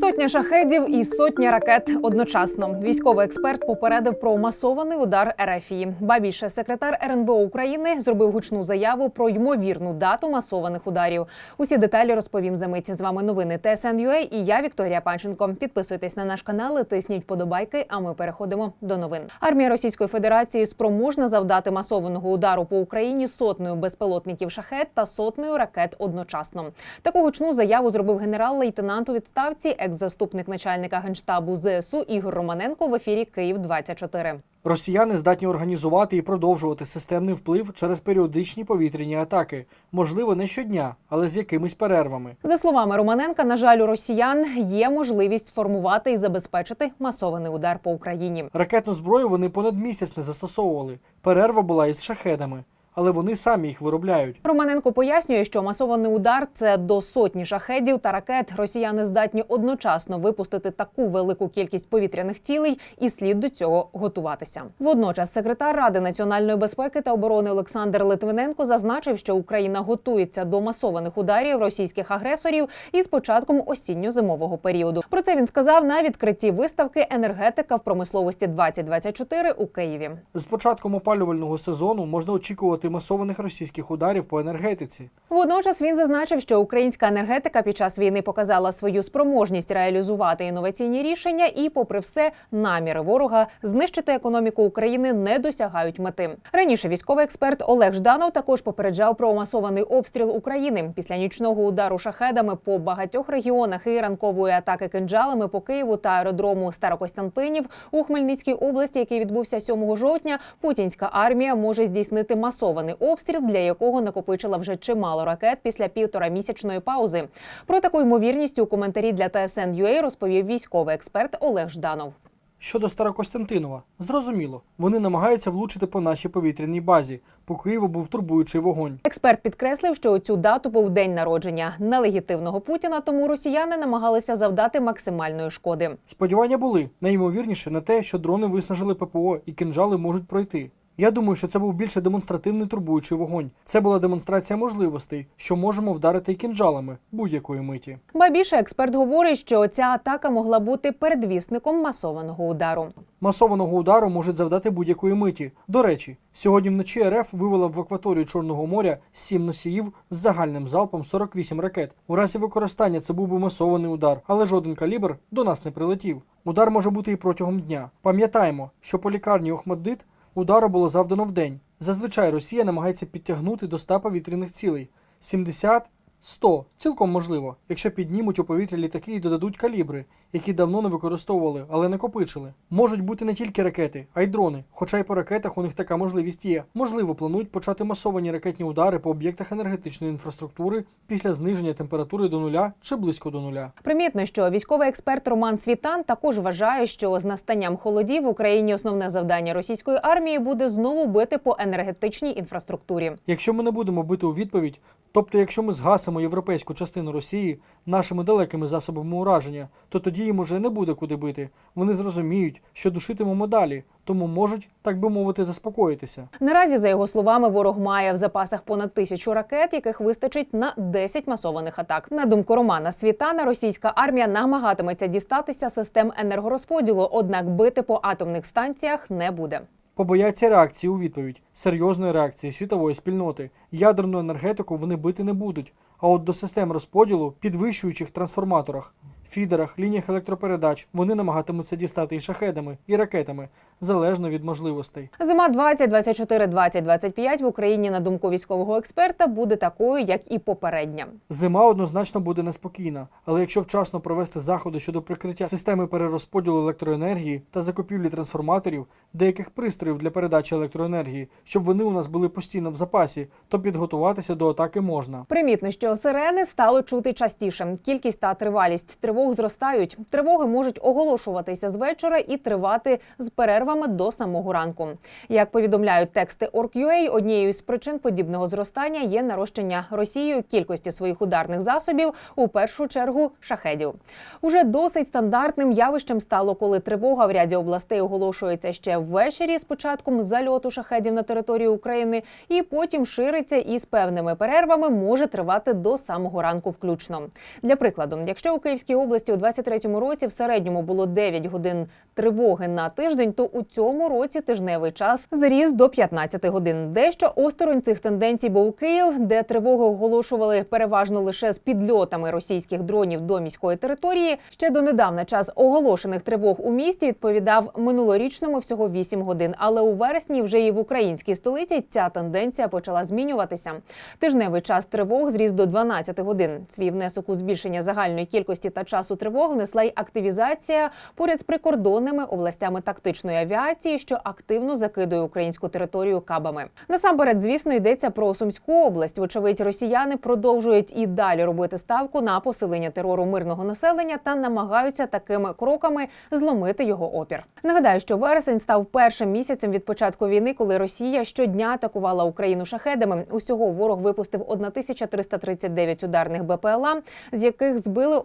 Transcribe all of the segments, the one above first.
Сотня шахедів і сотня ракет одночасно. Військовий експерт попередив про масований удар РФІ. Ба більше секретар РНБО України зробив гучну заяву про ймовірну дату масованих ударів. Усі деталі розповім за мить. З вами новини ТСН.UA і я Вікторія Панченко. Підписуйтесь на наш канал, тисніть подобайки. А ми переходимо до новин. Армія Російської Федерації спроможна завдати масованого удару по Україні сотнею безпілотників шахет та сотнею ракет одночасно. Таку гучну заяву зробив генерал-лейтенант у відставці, екс-заступник начальника генштабу ЗСУ Ігор Романенко в ефірі Київ 24 Росіяни здатні організувати і продовжувати системний вплив через періодичні повітряні атаки, можливо, не щодня, але з якимись перервами. За словами Романенка, на жаль, у росіян є можливість сформувати і забезпечити масований удар по Україні. Ракетну зброю вони понад місяць не застосовували. Перерва була із шахедами, але вони самі їх виробляють. Романенко пояснює, що масований удар це до сотні шахедів та ракет. Росіяни здатні одночасно випустити таку велику кількість повітряних цілей, і слід до цього готуватися. Водночас, секретар Ради національної безпеки та оборони Олександр Литвиненко зазначив, що Україна готується до масованих ударів російських агресорів із початком осінньо-зимового періоду. Про це він сказав на відкритті виставки енергетика в промисловості 2024 у Києві. З початком опалювального сезону можна очікувати масованих російських ударів по енергетиці. Водночас він зазначив, що українська енергетика під час війни показала свою спроможність реалізувати інноваційні рішення, і, попри все, наміри ворога знищити економіку України не досягають мети. Раніше військовий експерт Олег Жданов також попереджав про масований обстріл України після нічного удару шахедами по багатьох регіонах і ранкової атаки кинджалами по Києву та аеродрому Старокостянтинів у Хмельницькій області, який відбувся 7 жовтня. Путінська армія може здійснити масований обстріл, для якого накопичила вже чимало ракет після півтора місячної паузи. Про таку ймовірність у коментарі для TSN.UA розповів військовий експерт Олег Жданов. Щодо Старокостянтинова, зрозуміло, вони намагаються влучити по нашій повітряній базі. По Києву був турбуючий вогонь. Експерт підкреслив, що у цю дату був день народження нелегітимного Путіна, тому росіяни намагалися завдати максимальної шкоди. Сподівання були найімовірніше на те, що дрони виснажили ППО і кинжали можуть пройти. Я думаю, що це був більше демонстративний турбуючий вогонь. Це була демонстрація можливостей, що можемо вдарити і кинжалами будь-якої миті. Ба більше експерт говорить, що ця атака могла бути передвісником масованого удару. Масованого удару можуть завдати будь-якої миті. До речі, сьогодні вночі РФ вивела в акваторію Чорного моря 7 носіїв з загальним залпом 48 ракет. У разі використання це був би масований удар, але жоден калібр до нас не прилетів. Удар може бути і протягом дня. Пам'ятаємо, що по лікарні Охмаддит удару було завдано вдень. Зазвичай Росія намагається підтягнути до 100 повітряних цілей 70 100 цілком можливо, якщо піднімуть у повітря літаки і додадуть калібри, які давно не використовували, але накопичили. Можуть бути не тільки ракети, а й дрони. Хоча й по ракетах у них така можливість є. Можливо, планують почати масовані ракетні удари по об'єктах енергетичної інфраструктури після зниження температури до нуля чи близько до нуля. Примітно, що військовий експерт Роман Світан також вважає, що з настанням холодів в Україні основне завдання російської армії буде знову бити по енергетичній інфраструктурі. Якщо ми не будемо бити у відповідь, тобто якщо ми згасимо європейську частину Росії нашими далекими засобами ураження, то тоді їм уже не буде куди бити. Вони зрозуміють, що душитимемо далі, тому можуть, так би мовити, заспокоїтися. Наразі, за його словами, ворог має в запасах понад тисячу ракет, яких вистачить на 10 масованих атак. На думку Романа Світана, російська армія намагатиметься дістатися систем енергорозподілу, однак бити по атомних станціях не буде. Побояться реакції у відповідь, серйозної реакції світової спільноти. Ядерну енергетику вони бити не будуть. А от до систем розподілу, підвищуючих трансформаторах, фідерах, лініях електропередач вони намагатимуться дістати і шахедами, і ракетами, залежно від можливостей. Зима 2024-2025 в Україні, на думку військового експерта, буде такою, як і попередня. Зима однозначно буде неспокійна, але якщо вчасно провести заходи щодо прикриття системи перерозподілу електроенергії та закупівлі трансформаторів, деяких пристроїв для передачі електроенергії, щоб вони у нас були постійно в запасі, то підготуватися до атаки можна. Примітно, що сирени стало чути частіше. Кількість та тривалість тривог зростають. Тривоги можуть оголошуватися з вечора і тривати з перервами до самого ранку. Як повідомляють тексти Org.ua, однією з причин подібного зростання є нарощення Росією кількості своїх ударних засобів, у першу чергу шахедів. Уже досить стандартним явищем стало, коли тривога в ряді областей оголошується ще ввечері з початком зальоту шахедів на територію України, і потім шириться і з певними перервами може тривати до самого ранку, включно. Для прикладу, якщо у Київській області у 23-му році в середньому було 9 годин тривоги на тиждень, то у цьому році тижневий час зріс до 15 годин. Дещо осторонь цих тенденцій був Київ, де тривоги оголошували переважно лише з підльотами російських дронів до міської території. Ще донедавна час оголошених тривог у місті відповідав минулорічному всього 8 годин. Але у вересні вже і в українській столиці ця тенденція почала змінюватися. Тижневий час тривог зріс до 12 годин. Свій внесок у збільшення загальної кількості та часу тривог внесла й активізація поряд з прикордонними областями тактичної авіації, що активно закидує українську територію кабами. Насамперед, звісно, йдеться про Сумську область. Вочевидь, росіяни продовжують і далі робити ставку на посилення терору мирного населення та намагаються такими кроками зломити його опір. Нагадаю, що вересень став першим місяцем від початку війни, коли Росія щодня атакувала Україну шахедами. Усього ворог випустив 1339 ударних БПЛА, з яких збили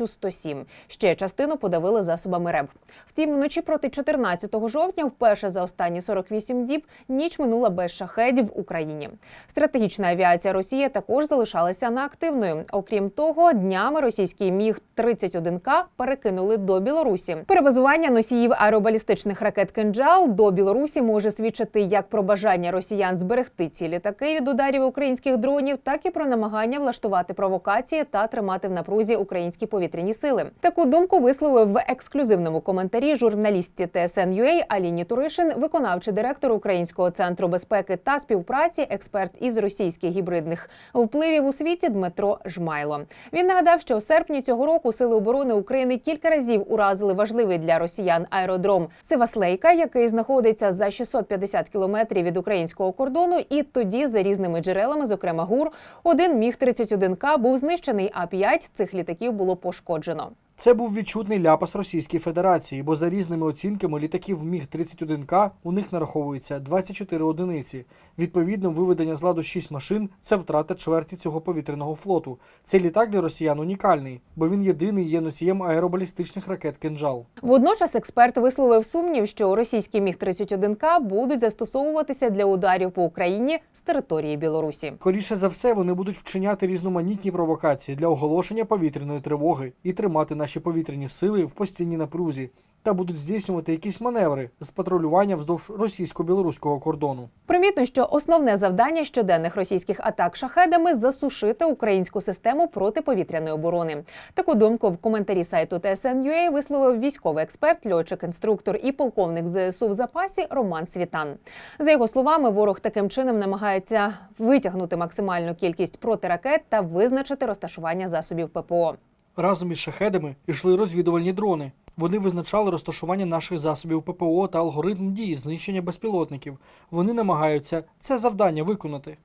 1107. Ще частину подавили засобами РЕБ. Втім, вночі проти 14 жовтня, вперше за останні 48 діб, ніч минула без шахедів в Україні. Стратегічна авіація Росії також залишалася неактивною. Окрім того, днями російський міг 31 к перекинули до Білорусі. Перебазування носіїв аеробалістичних ракет «Кинджал» до Білорусі може свідчити як про бажання росіян зберегти ці літаки від ударів українських дронів, так і про намагання влаштувати провокації та тримати в напрузі українські повітряні сили. Таку думку висловив в ексклюзивному коментарі журналістці TSN.ua Аліні Туришин, виконавчий директор Українського центру безпеки та співпраці, експерт із російських гібридних впливів у світі Дмитро Жмайло. Він нагадав, що у серпні цього року сили оборони України кілька разів уразили важливий для росіян аеродром Севаслейка, який знаходиться за 650 кілометрів від українського кордону. І тоді, за різними джерелами, зокрема ГУР, один міг 31 к був знищений, а п'ять цих літаків було пошкоджено пошкоджено. Це був відчутний ляпас Російської Федерації, бо за різними оцінками літаків міг 31 к у них нараховується 24 одиниці. Відповідно, виведення з ладу 6 машин це втрата чверті цього повітряного флоту. Цей літак для росіян унікальний, бо він єдиний є носієм аеробалістичних ракет «Кинжал». Водночас експерт висловив сумнів, що російські міг 31 к будуть застосовуватися для ударів по Україні з території Білорусі. Скоріше за все, вони будуть вчиняти різноманітні провокації для оголошення повітряної тривоги і тримати наші повітряні сили в постійній напрузі та будуть здійснювати якісь маневри з патрулювання вздовж російсько-білоруського кордону. Примітно, що основне завдання щоденних російських атак шахедами засушити українську систему протиповітряної оборони. Таку думку в коментарі сайту TSN.ua висловив військовий експерт, льотчик, інструктор і полковник ЗСУ в запасі Роман Світан. За його словами, ворог таким чином намагається витягнути максимальну кількість протиракет та визначити розташування засобів ППО. Разом із шахедами йшли розвідувальні дрони. Вони визначали розташування наших засобів ППО та алгоритм дії знищення безпілотників. Вони намагаються це завдання виконати.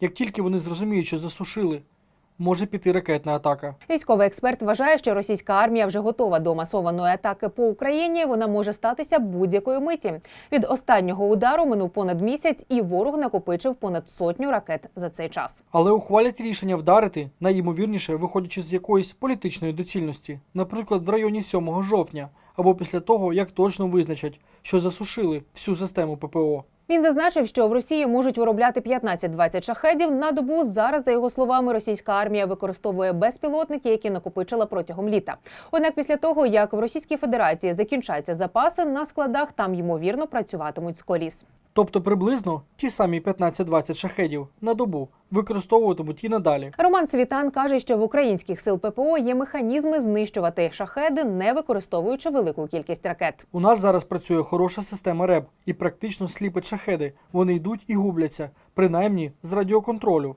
Як тільки вони зрозуміють, що засушили, може піти ракетна атака. Військовий експерт вважає, що російська армія вже готова до масованої атаки по Україні. Вона може статися будь-якої миті. Від останнього удару минув понад місяць, і ворог накопичив понад сотню ракет за цей час. Але ухвалять рішення вдарити, найімовірніше, виходячи з якоїсь політичної доцільності, наприклад, в районі 7 жовтня, або після того, як точно визначать, що засушили всю систему ППО. Він зазначив, що в Росії можуть виробляти 15-20 шахедів на добу. Зараз, за його словами, російська армія використовує безпілотники, які накопичила протягом літа. Однак, після того як в Російській Федерації закінчаться запаси на складах, там ймовірно працюватимуть з коліс. Тобто приблизно ті самі 15-20 шахедів на добу використовуватимуть і надалі. Роман Світан каже, що в українських сил ППО є механізми знищувати шахеди, не використовуючи велику кількість ракет. У нас зараз працює хороша система РЕБ і практично сліпить шахеди. Вони йдуть і губляться, принаймні з радіоконтролю.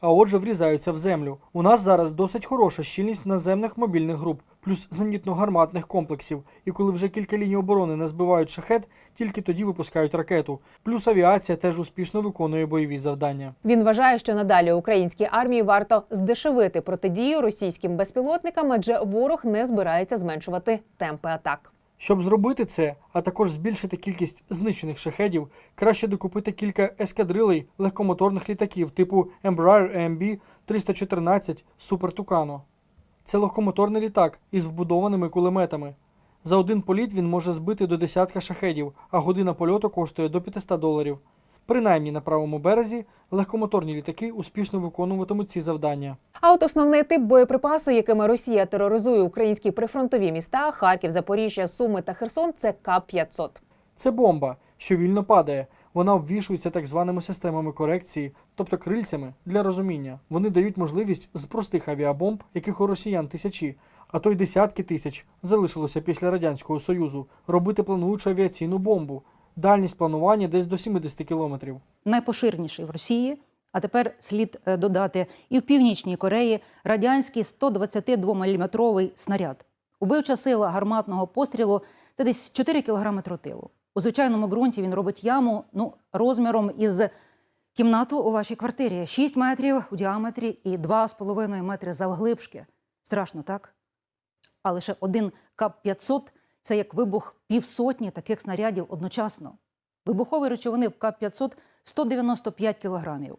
А отже, врізаються в землю. У нас зараз досить хороша щільність наземних мобільних груп, плюс зенітно-гарматних комплексів. І коли вже кілька ліній оборони не збивають шахет, тільки тоді випускають ракету. Плюс авіація теж успішно виконує бойові завдання. Він вважає, що надалі українській армії варто здешевити протидію російським безпілотникам, адже ворог не збирається зменшувати темпи атак. Щоб зробити це, а також збільшити кількість знищених шахедів, краще докупити кілька ескадрилей легкомоторних літаків типу Embraer EMB 314 Super Tucano. Це легкомоторний літак із вбудованими кулеметами. За один політ він може збити до десятка шахедів, а година польоту коштує до 500 доларів. Принаймні на правому березі легкомоторні літаки успішно виконуватимуть ці завдання. А от основний тип боєприпасу, якими Росія тероризує українські прифронтові міста Харків, Запоріжжя, Суми та Херсон, це К-500. Це бомба, що вільно падає. Вона обвішується так званими системами корекції, тобто крильцями для розуміння. Вони дають можливість з простих авіабомб, яких у росіян тисячі, а то й десятки тисяч залишилося після радянського союзу, робити плануючу авіаційну бомбу. Дальність планування десь до 70 кілометрів. найпоширеніший в Росії. А тепер слід е, додати і в Північній Кореї радянський 122-мм снаряд. Убивча сила гарматного пострілу це десь 4 кг тротилу. У звичайному ґрунті він робить яму ну, розміром із кімнату у вашій квартирі 6 метрів у діаметрі і 2,5 метри завглибшки. Страшно, так? А лише один КАП-500 – це як вибух півсотні таких снарядів одночасно. Вибухові речовини в КАП-500 – 195 кілограмів,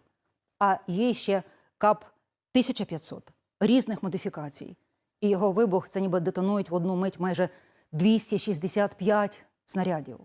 а є ще КАП-1500 різних модифікацій. І його вибух – це ніби детонують в одну мить майже 265 снарядів.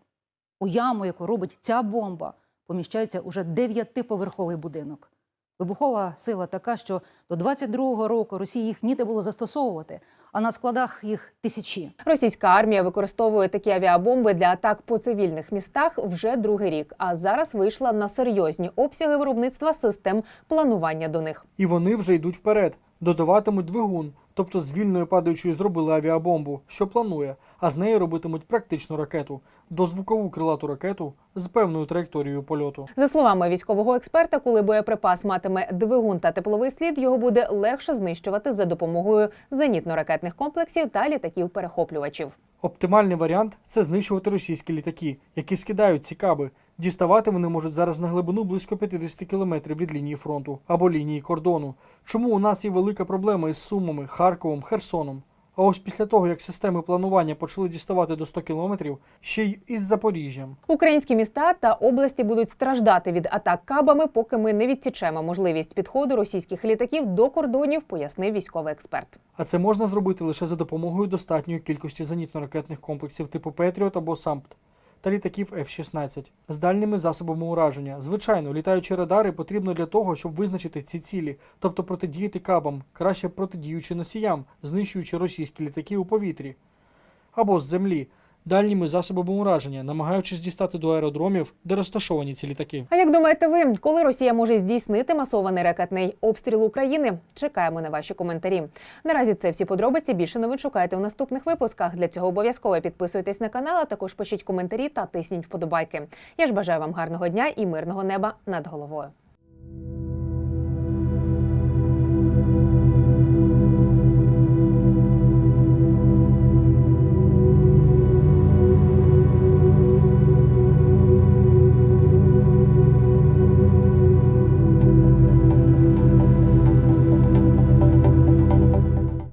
У яму, яку робить ця бомба, поміщається уже дев'ятиповерховий будинок. Вибухова сила така, що до 22-го року Росії їх ніде було застосовувати, а на складах їх тисячі. Російська армія використовує такі авіабомби для атак по цивільних містах вже другий рік. А зараз вийшла на серйозні обсяги виробництва систем планування до них. І вони вже йдуть вперед, додаватимуть двигун, тобто з вільною падаючою зробили авіабомбу, що планує, а з неї робитимуть практичну ракету, дозвукову крилату ракету з певною траєкторією польоту. За словами військового експерта, коли боєприпас матиме двигун та тепловий слід, його буде легше знищувати за допомогою зенітно-ракетних комплексів та літаків-перехоплювачів. Оптимальний варіант це знищувати російські літаки, які скидають ці каби. Діставати вони можуть зараз на глибину близько 50 кілометрів від лінії фронту або лінії кордону. Чому у нас є велика проблема із Сумами, Харковом, Херсоном? А ось після того, як системи планування почали діставати до 100 кілометрів, ще й із Запоріжжям. Українські міста та області будуть страждати від атак кабами, поки ми не відсічемо можливість підходу російських літаків до кордонів, пояснив військовий експерт. А це можна зробити лише за допомогою достатньої кількості зенітно-ракетних комплексів типу Петріот або САМПТ та літаків F-16 з дальніми засобами ураження. Звичайно, літаючі радари потрібно для того, щоб визначити ці цілі, тобто протидіяти кабам, краще протидіючи носіям, знищуючи російські літаки у повітрі або з землі. Дальніми засобами ураження, намагаючись дістати до аеродромів, де розташовані ці літаки. А як думаєте ви, коли Росія може здійснити масований ракетний обстріл України? Чекаємо на ваші коментарі. Наразі це всі подробиці. Більше новин шукайте у наступних випусках. Для цього обов'язково підписуйтесь на канал, а також пишіть коментарі та тисніть вподобайки. Я ж бажаю вам гарного дня і мирного неба над головою.